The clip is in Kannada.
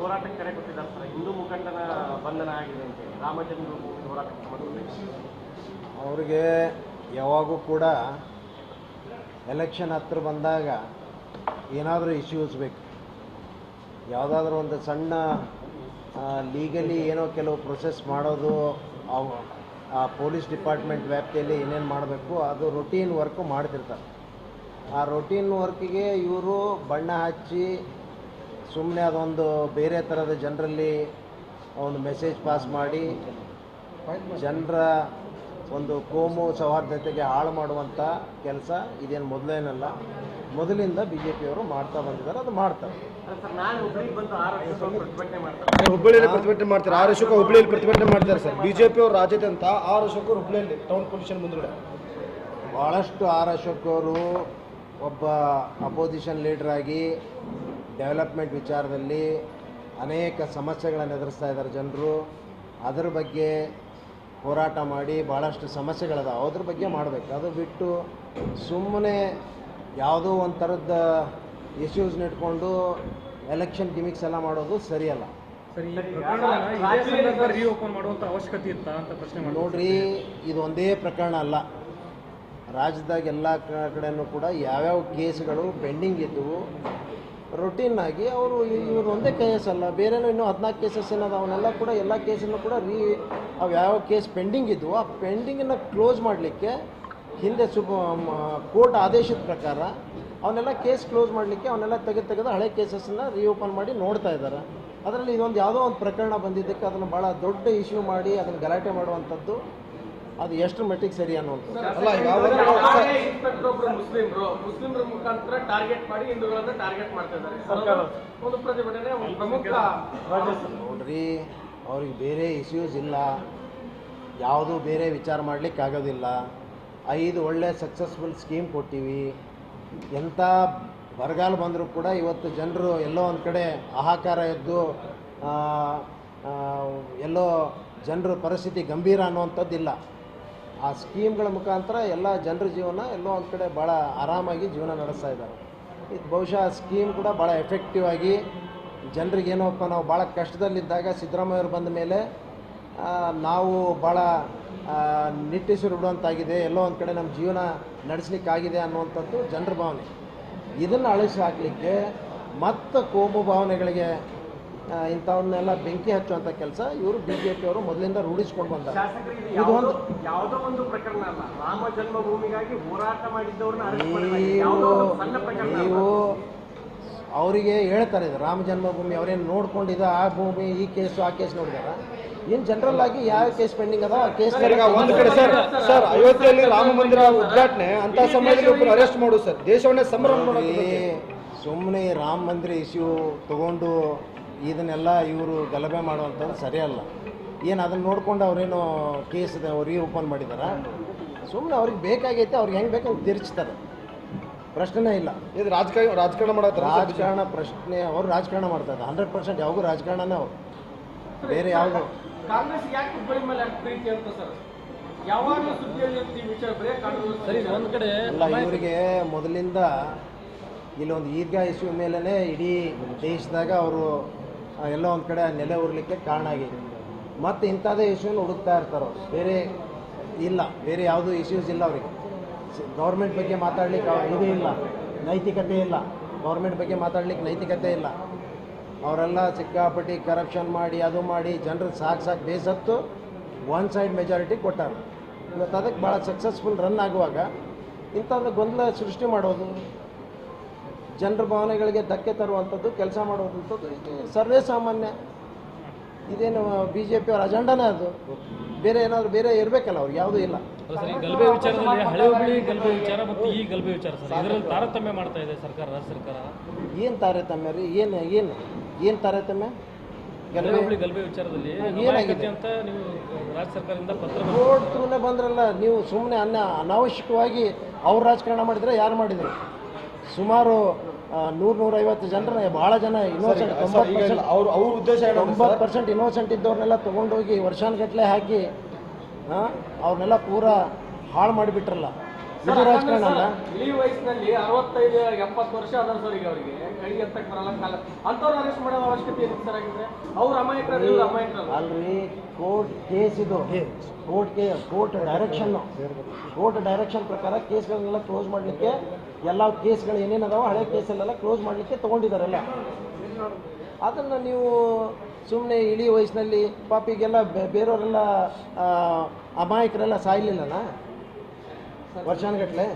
ಹೋರಾಟಕ್ಕೆ ಕರೆ ಕೊಟ್ಟಿದ್ದಾರೆ ಸರ್. ಹಿಂದೂ ಮುಖಂಡನ ಬಂಧನ ಆಗಿದೆ ಅಂತ ರಾಮಚಂದ್ರ ಹೋರಾಟಕ್ಕೆ ಅವರಿಗೆ ಅವ್ರಿಗೆ ಯಾವಾಗೂ ಕೂಡ ಎಲೆಕ್ಷನ್ ಹತ್ರ ಬಂದಾಗ ಏನಾದರೂ ಇಶ್ಯೂಸ್ ಬೇಕು. ಯಾವುದಾದ್ರೂ ಒಂದು ಸಣ್ಣ ಲೀಗಲಿ ಏನೋ ಕೆಲವು ಪ್ರೊಸೆಸ್ ಮಾಡೋದು, ಅವು, ಆ ಪೊಲೀಸ್ ಡಿಪಾರ್ಟ್ಮೆಂಟ್ ವ್ಯಾಪ್ತಿಯಲ್ಲಿ ಏನೇನು ಮಾಡಬೇಕು, ಅದು ರೊಟೀನ್ ವರ್ಕು ಮಾಡ್ತಿರ್ತಾರೆ. ಆ ರೊಟೀನ್ ವರ್ಕಿಗೆ ಇವರು ಬಣ್ಣ ಹಚ್ಚಿ ಸುಮ್ಮನೆ ಅದೊಂದು ಬೇರೆ ಥರದ ಜನರಲ್ಲಿ ಒಂದು ಮೆಸೇಜ್ ಪಾಸ್ ಮಾಡಿ ಜನರ ಒಂದು ಕೋಮು ಸೌಹಾರ್ದತೆಗೆ ಹಾಳು ಮಾಡುವಂಥ ಕೆಲಸ ಇದೇನು ಮೊದಲೇನಲ್ಲ. ಮೊದಲಿಂದ ಬಿ ಜೆ ಪಿಯವರು ಮಾಡ್ತಾ ಬಂದಿದ್ದಾರೆ ಅದು ಮಾಡ್ತಾರೆ. ಹುಬ್ಬಳ್ಳಿಯಲ್ಲಿ ಪ್ರತಿಭಟನೆ ಮಾಡ್ತಾರೆ. ಆರು ವರ್ಷಕ್ಕೂ ಹುಬ್ಬಳ್ಳಿಯಲ್ಲಿ ಪ್ರತಿಭಟನೆ ಮಾಡ್ತಾರೆ ಸರ್. ಬಿ ಜೆ ಅವರು ರಾಜ್ಯಾದ್ಯಂತ ಆರು ವರ್ಷಕ್ಕೂ ಹುಬ್ಬಳ್ಳಿಯಲ್ಲಿ ಟೌನ್ ಪೊಲೀಷನ್ ಮುಂದುಗಡೆ. ಭಾಳಷ್ಟು ಆರ್ ಅಶೋಕ್ ಅವರು ಒಬ್ಬ ಅಪೋಸಿಷನ್ ಲೀಡ್ರಾಗಿ ಡೆವಲಪ್ಮೆಂಟ್ ವಿಚಾರದಲ್ಲಿ ಅನೇಕ ಸಮಸ್ಯೆಗಳನ್ನು ಎದುರಿಸ್ತಾ ಇದ್ದಾರೆ ಜನರು. ಅದರ ಬಗ್ಗೆ ಹೋರಾಟ ಮಾಡಿ ಭಾಳಷ್ಟು ಸಮಸ್ಯೆಗಳದಾವೆ. ಅದ್ರ ಬಗ್ಗೆ ಮಾಡಬೇಕು. ಅದು ಬಿಟ್ಟು ಸುಮ್ಮನೆ ಯಾವುದೋ ಒಂದು ಥರದ ಇಶ್ಯೂಸ್ನ ಇಟ್ಕೊಂಡು ಎಲೆಕ್ಷನ್ ಗಿಮಿಕ್ಸ್ ಎಲ್ಲ ಮಾಡೋದು ಸರಿಯಲ್ಲ. ಅವಶ್ಯಕತೆ ಇತ್ತಾ ಅಂತ ಪ್ರಶ್ನೆ ಮಾಡಿ ನೋಡ್ರಿ ಇದು ಒಂದೇ ಪ್ರಕರಣ ಅಲ್ಲ. ರಾಜ್ಯದಾಗ ಎಲ್ಲ ಕಡೆಯೂ ಕೂಡ ಯಾವ್ಯಾವ ಕೇಸ್ಗಳು ಪೆಂಡಿಂಗ್ ಇದ್ದವು ರೊಟೀನ್ ಆಗಿ ಅವರು ಇವರು ಒಂದೇ ಕೇಸ್ ಅಲ್ಲ. ಬೇರೆನೂ ಇನ್ನೂ ಹದಿನಾಲ್ಕು ಕೇಸಸ್ ಏನದ ಅವನ್ನೆಲ್ಲ ಕೂಡ ಎಲ್ಲ ಕೇಸನ್ನು ಕೂಡ ರೀ ಅವು ಯಾವ ಕೇಸ್ ಪೆಂಡಿಂಗ್ ಇದ್ವು ಆ ಪೆಂಡಿಂಗನ್ನು ಕ್ಲೋಸ್ ಮಾಡಲಿಕ್ಕೆ ಹಿಂದೆ ಸುಪ ಕೋರ್ಟ್ ಆದೇಶದ ಪ್ರಕಾರ ಅವನ್ನೆಲ್ಲ ಕೇಸ್ ಕ್ಲೋಸ್ ಮಾಡಲಿಕ್ಕೆ ಅವನ್ನೆಲ್ಲ ತೆಗೆದು ತೆಗೆದು ಹಳೆ ಕೇಸಸ್ಸನ್ನು ರೀಓಪನ್ ಮಾಡಿ ನೋಡ್ತಾ ಇದ್ದಾರೆ ಅದರಲ್ಲಿ ಇದೊಂದು ಯಾವುದೋ ಒಂದು ಪ್ರಕರಣ ಬಂದಿದ್ದಕ್ಕೆ ಅದನ್ನು ಭಾಳ ದೊಡ್ಡ ಇಶ್ಯೂ ಮಾಡಿ ಅದನ್ನು ಗಲಾಟೆ ಮಾಡುವಂಥದ್ದು ಅದು ಎಷ್ಟು ಮಟ್ಟಿಗೆ ಸರಿ ಅನ್ನುವಂಥದ್ದು ಅಲ್ಲ ಈಗ ಅವರು ಇನ್ಸ್ಪೆಕ್ಟರ್ ಒಬ್ರು ಮುಸ್ಲಿಮ್ರು ಮುಸ್ಲಿಮ್ರ ಮುಖಾಂತರ ಟಾರ್ಗೆಟ್ ಮಾಡಿ ಹಿಂದೂಗಳನ್ನ ಟಾರ್ಗೆಟ್ ಮಾಡ್ತಾ ಇದ್ದಾರೆ. ಒಂದು ಪ್ರತಿಭಟನೆ ಒಂದು ಪ್ರಮುಖ ನೋಡ್ರಿ ಅವ್ರಿಗೆ ಬೇರೆ ಇಶ್ಯೂಸ್ ಇಲ್ಲ. ಯಾವುದೂ ಬೇರೆ ವಿಚಾರ ಮಾಡ್ಲಿಕ್ಕೆ ಆಗೋದಿಲ್ಲ. ಐದು ಒಳ್ಳೆ ಸಕ್ಸಸ್ಫುಲ್ ಸ್ಕೀಮ್ ಕೊಟ್ಟಿವಿ. ಎಂಥ ಬರಗಾಲ ಬಂದರೂ ಕೂಡ ಇವತ್ತು ಜನರು ಎಲ್ಲೋ ಒಂದು ಕಡೆ ಹಾಹಾಕಾರ ಎದ್ದು ಎಲ್ಲೋ ಜನರ ಪರಿಸ್ಥಿತಿ ಗಂಭೀರ ಅನ್ನುವಂಥದ್ದಿಲ್ಲ. ಆ ಸ್ಕೀಮ್ಗಳ ಮುಖಾಂತರ ಎಲ್ಲ ಜನರ ಜೀವನ ಎಲ್ಲೋ ಒಂದು ಕಡೆ ಭಾಳ ಆರಾಮಾಗಿ ಜೀವನ ನಡೆಸ್ತಾ ಇದ್ದಾರೆ. ಇದು ಬಹುಶಃ ಸ್ಕೀಮ್ ಕೂಡ ಭಾಳ ಎಫೆಕ್ಟಿವ್ ಆಗಿ ಜನರಿಗೆ ಏನೋಪ್ಪ ನಾವು ಭಾಳ ಕಷ್ಟದಲ್ಲಿದ್ದಾಗ ಸಿದ್ದರಾಮಯ್ಯವ್ರು ಬಂದ ಮೇಲೆ ನಾವು ಭಾಳ ನಿಟ್ಟಿಸಿ ಬಿಡುವಂತಾಗಿದೆ ಎಲ್ಲೋ ಒಂದು ಕಡೆ ನಮ್ಮ ಜೀವನ ನಡೆಸಲಿಕ್ಕಾಗಿದೆ ಅನ್ನುವಂಥದ್ದು ಜನರ ಭಾವನೆ. ಇದನ್ನು ಅಳಿಸಿ ಹಾಕಲಿಕ್ಕೆ ಮತ್ತು ಕೋಮು ಭಾವನೆಗಳಿಗೆ ಇಂಥವನ್ನೆಲ್ಲ ಬೆಂಕಿ ಹಚ್ಚುವಂಥ ಕೆಲಸ ಇವರು ಬಿ ಜೆ ಪಿಯವರು ಮೊದಲಿಂದ ರೂಢಿಸ್ಕೊಂಡು ಬಂದ. ಇದು ಒಂದು ಯಾವುದೋ ಒಂದು ಪ್ರಕರಣ ಅಲ್ಲ. ರಾಮ ಜನ್ಮಭೂಮಿಗಾಗಿ ಹೋರಾಟ ಮಾಡಿದ್ದವ್ರನ್ನ ನೀವು ಒಂದು ಸಣ್ಣ ಪ್ರಕರಣ ಅಲ್ಲ. ಅವರಿಗೆ ಹೇಳ್ತಾರೆ ಇದು ರಾಮ ಜನ್ಮಭೂಮಿ ಅವರೇನು ನೋಡ್ಕೊಂಡಿದ್ದ ಆ ಭೂಮಿ ಈ ಕೇಸು ಆ ಕೇಸ್ ನೋಡಿದಾರ? ಏನು ಜನರಲ್ ಆಗಿ ಯಾವ ಕೇಸ್ ಪೆಂಡಿಂಗ್ ಅದ? ಆ ಕೇಸ್ ಒಂದು ಕಡೆ ಸರ್ ಸರ್ ಅಯೋಧ್ಯೆಯಲ್ಲಿ ರಾಮ ಮಂದಿರ ಉದ್ಘಾಟನೆ ಅಂತ ಸಮಯದಲ್ಲಿ ಒಬ್ಬರು ಅರೆಸ್ಟ್ ಮಾಡು ಸರ್. ದೇಶವನ್ನೇ ಸಂಭ್ರಮ ಸುಮ್ಮನೆ ರಾಮ ಮಂದಿರ ಇಶ್ಯೂ ತಗೊಂಡು ಇದನ್ನೆಲ್ಲ ಇವರು ಗಲಭೆ ಮಾಡುವಂಥದ್ದು ಸರಿಯಲ್ಲ. ಏನು ಅದನ್ನು ನೋಡಿಕೊಂಡು ಅವರೇನು ಕೇಸ್ ರೀಓಪನ್ ಓಪನ್ ಮಾಡಿದ್ದಾರೆ ಸುಮ್ಮನೆ ಅವ್ರಿಗೆ ಬೇಕಾಗೈತೆ ಅವ್ರಿಗೆ ಹೆಂಗೆ ಬೇಕಂಗೆ ತಿರ್ಚ್ತಾರೆ. ಪ್ರಶ್ನೆನೇ ಇಲ್ಲ. ಇದು ರಾಜಕಾರಣ ರಾಜಕಾರಣ ಮಾಡತ್ತಾರ ರಾಜಕಾರಣ ಪ್ರಶ್ನೆ ಅವರು ರಾಜಕಾರಣ ಮಾಡ್ತಾ ಇದ್ದಾರೆ. ಹಂಡ್ರೆಡ್ ಪರ್ಸೆಂಟ್ ಯಾವಾಗೂ ರಾಜಕಾರಣನೇ ಅವರು. ಬೇರೆ ಯಾವುದು ಕಾಂಗ್ರೆಸ್ ಯಾಕೆ ಹುಬ್ಬಳ್ಳಿ ಮೇಲೆ ಅಷ್ಟು ಪ್ರೀತಿ ಅಂತ ಸರ್? ಯಾವಾಗಲೂ ಸುದ್ದಿಯಲ್ಲಿ ಈ ವಿಚಾರ ಬರೇ ಕಾಂಗ್ರೆಸ್ ಸರಿ ಒಂದು ಕಡೆ ಅಲ್ಲ ಇವರಿಗೆ ಮೊದಲಿಂದ ಇಲ್ಲೊಂದು ಈದ್ಗಾ ಇಶ್ಯೂ ಮೇಲೇ ಇಡೀ ದೇಶದಾಗ ಅವರು ಎಲ್ಲೋ ಒಂದು ಕಡೆ ನೆಲೆ ಉರ್ಲಿಕ್ಕೆ ಕಾರಣ ಆಗಿದೆ. ಮತ್ತು ಇಂಥದ್ದೇ ಇಶ್ಯೂನ ಹುಡುಕ್ತಾ ಇರ್ತಾರೋ? ಬೇರೆ ಇಲ್ಲ. ಬೇರೆ ಯಾವುದೂ ಇಶ್ಯೂಸ್ ಇಲ್ಲ ಅವರಿಗೆ. ಗೌರ್ಮೆಂಟ್ ಬಗ್ಗೆ ಮಾತಾಡ್ಲಿಕ್ಕೆ ಇದು ಇಲ್ಲ. ನೈತಿಕತೆ ಇಲ್ಲ. ಗೌರ್ಮೆಂಟ್ ಬಗ್ಗೆ ಮಾತಾಡ್ಲಿಕ್ಕೆ ನೈತಿಕತೆ ಇಲ್ಲ. ಅವರೆಲ್ಲ ಸಿಕ್ಕಾಪಟ್ಟಿ ಕರಪ್ಷನ್ ಮಾಡಿ, ಅದು ಮಾಡಿ, ಜನರು ಸಾಕು ಸಾಕು ಬೇಸತ್ತು ಒನ್ ಸೈಡ್ ಮೆಜಾರಿಟಿ ಕೊಟ್ಟಾರ. ಇವತ್ತು ಅದಕ್ಕೆ ಭಾಳ ಸಕ್ಸಸ್ಫುಲ್ ರನ್ ಆಗುವಾಗ ಇಂಥದ್ದು ಗೊಂದಲ ಸೃಷ್ಟಿ ಮಾಡೋದು ಜನರ ಭಾವನೆಗಳಿಗೆ ಧಕ್ಕೆ ತರುವಂಥದ್ದು ಕೆಲಸ ಮಾಡುವಂಥದ್ದು ಸರ್ವೇ ಸಾಮಾನ್ಯ. ಇದೇನು ಬಿ ಜೆ ಪಿಯವ್ರ ಅಜೆಂಡಾನೇ ಅದು? ಬೇರೆ ಏನಾದರೂ ಬೇರೆ ಇರಬೇಕಲ್ಲ ಅವ್ರು ಯಾವುದೂ ಇಲ್ಲ. ಗಲಭೆ ವಿಚಾರದಲ್ಲಿ ಹಳೆ ಹುಬ್ಬಳ್ಳಿ ಗಲಭೆ ವಿಚಾರ ಮತ್ತು ಈ ಗಲಭೆ ವಿಚಾರ ಸರ್ ಇದರಲ್ಲಿ ತಾರತಮ್ಯ ಮಾಡ್ತಾ ಇದೆ ಸರ್ಕಾರ ರಾಜ್ಯ ಸರ್ಕಾರ? ಏನು ತಾರತಮ್ಯ ರೀ? ಏನು ಏನು ಏನು ತಾರತಮ್ಯ? ಗಲಭೆ ಹುಬ್ಬಳ್ಳಿ ಗಲಭೆ ವಿಚಾರದಲ್ಲಿ ಏನಾಗಿದೆ? ಅಂತ ನೀವು ರಾಜ್ಯ ಸರ್ಕಾರದಿಂದ ಪತ್ರ ಬಂದ್ರಲ್ಲ ನೀವು ಸುಮ್ಮನೆ ಅನ್ನ ಅನಾವಶ್ಯಕವಾಗಿ ಅವ್ರು ರಾಜಕಾರಣ ಮಾಡಿದ್ರೆ ಯಾರು ಮಾಡಿದ್ರು? ಸುಮಾರು ನೂರ ನೂರೈವತ್ತು ಜನರ ಬಹಳ ಜನ ಇನ್ನೋಸೆಂಟ್ ತೊಂಬತ್ತು ಅವ್ರ ಅವ್ರ ಉದ್ದೇಶ ತೊಂಬತ್ತು ಪರ್ಸೆಂಟ್ ಇನ್ನೋಸೆಂಟ್ ಇದ್ದವ್ರನ್ನೆಲ್ಲ ತೊಗೊಂಡೋಗಿ ವರ್ಷಾನುಗಟ್ಟಲೆ ಹಾಕಿ ಅವ್ರನ್ನೆಲ್ಲ ಪೂರಾ ಹಾಳು ಮಾಡಿಬಿಟ್ರಲ್ಲ. ಇದು ರಾಜಕಾರಣ ಅಲ್ಲ ಇಳಿ ವಯಸ್ಸಿನಲ್ಲಿ ಅರವತ್ತೈದು ಎಪ್ಪತ್ತು ವರ್ಷ ಅದ ಸರ್ ಈಗ ಅವರಿಗೆ. ಕೈ ಎತ್ತಕ್ ಬರಲ್ಲ ಕಾಲ. ಅಂಥವ್ರು ಅರೆಸ್ಟ್ ಮಾಡೋ ಅವಶ್ಯಕತೆ ಏನು ಸರ್ ಆಗಿದ್ರೆ ಅವ್ರು ಅಮಾಯಕರ ಇವ್ರು ಅಮಾಯಕರ ಅಲ್ರಿ ಕೋರ್ಟ್ ಕೇಸ್ ಇದು. ಕೋರ್ಟ್ ಕೇ ಕೋರ್ಟ್ ಡೈರೆಕ್ಷನ್ ಕೋರ್ಟ್ ಡೈರೆಕ್ಷನ್ ಪ್ರಕಾರ ಕೇಸ್ಗಳನ್ನೆಲ್ಲ ಕ್ಲೋಸ್ ಮಾಡಲಿಕ್ಕೆ ಎಲ್ಲ ಕೇಸ್ಗಳು ಏನೇನು ಅದಾವ ಹಳೆ ಕೇಸಲ್ಲೆಲ್ಲ ಕ್ಲೋಸ್ ಮಾಡಲಿಕ್ಕೆ ತೊಗೊಂಡಿದ್ದಾರಲ್ಲ ಅದನ್ನು ನೀವು ಸುಮ್ಮನೆ ಇಳಿ ವಯಸ್ಸಿನಲ್ಲಿ ಪಾಪಿಗೆಲ್ಲ ಬೆ- ಬೇರೆಯವರೆಲ್ಲ ಅಮಾಯಕರೆಲ್ಲ ಸಾಯ್ಲಿಲ್ಲನ? वर्षा गटे